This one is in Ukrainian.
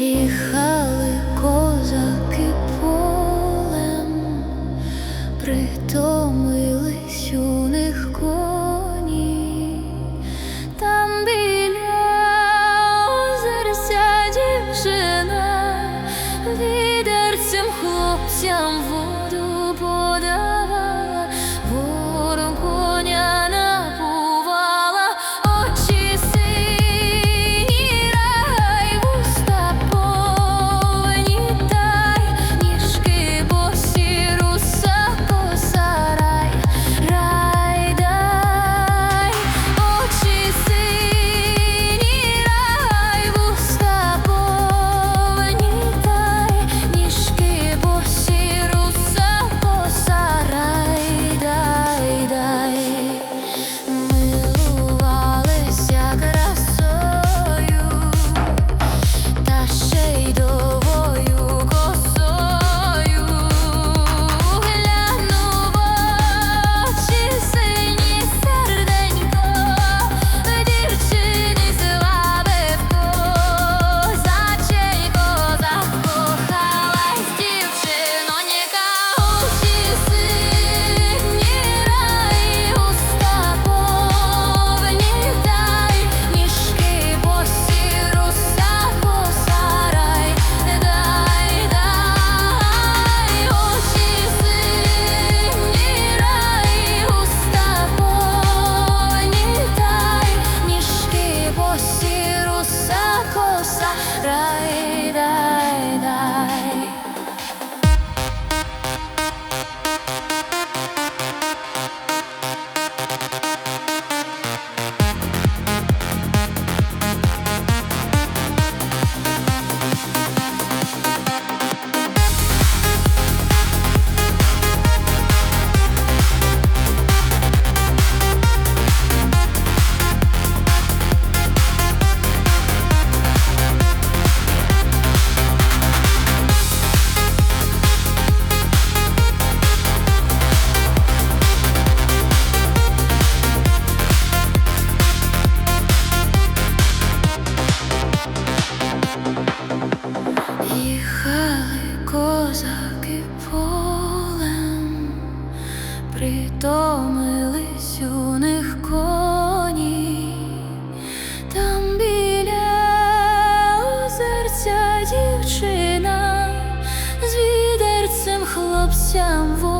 їхали козаки полем, притомились у них коні, там біля озерця дівчина, відерцям хлопцям. притомились у них коні, там біля озерця дівчина з відерцем хлопцям.